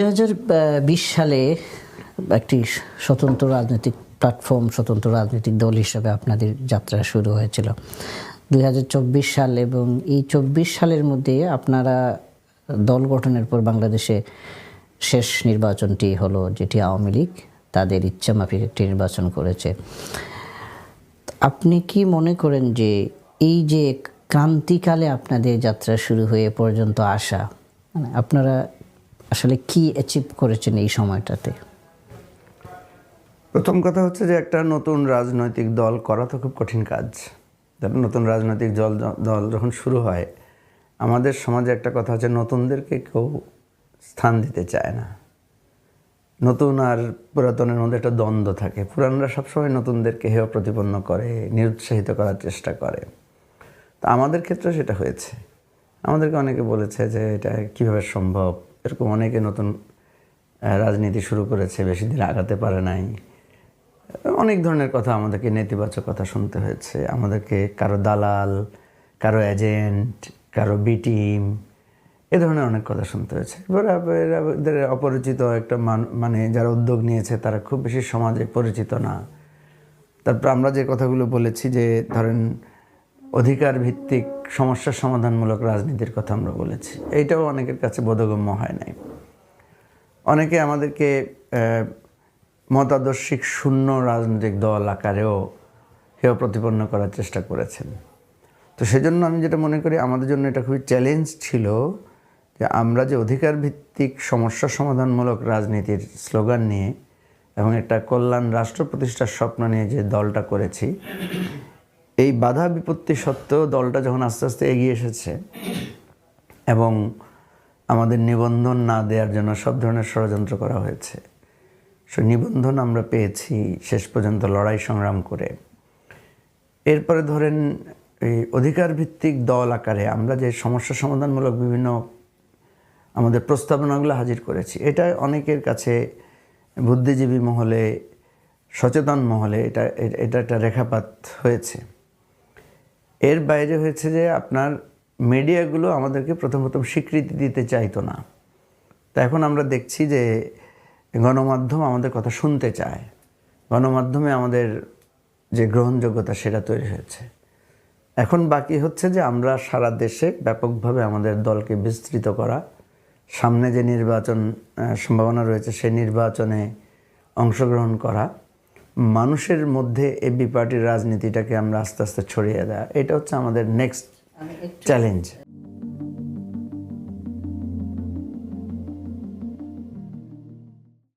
দু হাজার বিশ সালে একটি স্বতন্ত্র রাজনৈতিক প্ল্যাটফর্ম স্বতন্ত্র রাজনৈতিক দল হিসেবে আপনাদের যাত্রা শুরু হয়েছিল। দুই হাজার চব্বিশ সাল এবং এই চব্বিশ সালের মধ্যে আপনারা দল গঠনের পর বাংলাদেশে শেষ নির্বাচনটি হলো, যেটি আওয়ামী লীগ তাদের ইচ্ছা মাফিক একটি নির্বাচন করেছে। আপনি কি মনে করেন যে এই যে ক্রান্তিকালে আপনাদের যাত্রা শুরু হয়ে পর্যন্ত আসা মানে আপনারা আসলে কি অ্যাচিভ করেছেন এই সময়টাতে? প্রথম কথা হচ্ছে যে একটা নতুন রাজনৈতিক দল করা তো খুব কঠিন কাজ। একটা নতুন রাজনৈতিক দল দল যখন শুরু হয়, আমাদের সমাজে একটা কথা হচ্ছে নতুনদেরকে কেউ স্থান দিতে চায় না। নতুন আর পুরাতনের মধ্যে একটা দ্বন্দ্ব থাকে। পুরানরা সবসময় নতুনদেরকে হেয় প্রতিপন্ন করে, নিরুৎসাহিত করার চেষ্টা করে। তো আমাদের ক্ষেত্রে সেটা হয়েছে। আমাদেরকে অনেকে বলেছে যে এটা কীভাবে সম্ভব? এরকম অনেকে নতুন রাজনীতি শুরু করেছে, বেশি দিন আগাতে পারে নাই। অনেক ধরনের কথা আমাদেরকে নেতিবাচক কথা শুনতে হয়েছে। আমাদেরকে কারও দালাল, কারও এজেন্ট কারও বি টিম এ ধরনের অনেক কথা শুনতে হয়েছে। এবার অপরিচিত একটা মান- মানে যারা উদ্যোগ নিয়েছে, তারা খুব বেশি সমাজে পরিচিত না। তারপর আমরা যে কথাগুলো বলেছি যে, ধরেন অধিকার ভিত্তিক সমস্যা সমাধানমূলক রাজনীতির কথা আমরা বলেছি। এইটাও অনেকের কাছে বোধগম্য হয় নাই। অনেকে আমাদেরকে মতাদর্শিক শূন্য রাজনৈতিক দল আকারেও হেয় প্রতিপন্ন করার চেষ্টা করেছেন। তো সেজন্য আমি যেটা মনে করি, আমাদের জন্য এটা খুবই চ্যালেঞ্জ ছিল যে আমরা যে অধিকার ভিত্তিক সমস্যা সমাধানমূলক রাজনীতির স্লোগান নিয়ে এবং একটা কল্যাণ রাষ্ট্র প্রতিষ্ঠার স্বপ্ন নিয়ে যে দলটা করেছি এই বাধা বিপত্তি সত্ত্বেও দলটা যখন আস্তে আস্তে এগিয়ে এসেছে এবং আমাদের নিবন্ধন না দেওয়ার জন্য সব ধরনের ষড়যন্ত্র করা হয়েছে, সে নিবন্ধন আমরা পেয়েছি শেষ পর্যন্ত লড়াই সংগ্রাম করে। এরপরে ধরেন এই অধিকার ভিত্তিক দল আকারে আমরা যে সমস্যা সমাধানমূলক বিভিন্ন আমাদের প্রস্তাবনাগুলো হাজির করেছি, এটা অনেকের কাছে বুদ্ধিজীবী মহলে, সচেতন মহলে এটা এটা একটা রেখাপাত হয়েছে। এর বাইরে হয়েছে যে আপনার মিডিয়াগুলো আমাদেরকে প্রথম প্রথম স্বীকৃতি দিতে চাইতো না। তা এখন আমরা দেখছি যে গণমাধ্যম আমাদের কথা শুনতে চায়। গণমাধ্যমে আমাদের যে গ্রহণযোগ্যতা সেটা তৈরি হয়েছে। এখন বাকি হচ্ছে যে আমরা সারা দেশে ব্যাপকভাবে আমাদের দলকে বিস্তৃত করা। সামনে যে নির্বাচন সম্ভাবনা রয়েছে সেই নির্বাচনে অংশগ্রহণ করা। মানুষের মধ্যে এবি পার্টির রাজনীতিটাকে আমরা আস্তে আস্তে ছড়িয়ে দেওয়া। এটা হচ্ছে আমাদের নেক্সট চ্যালেঞ্জ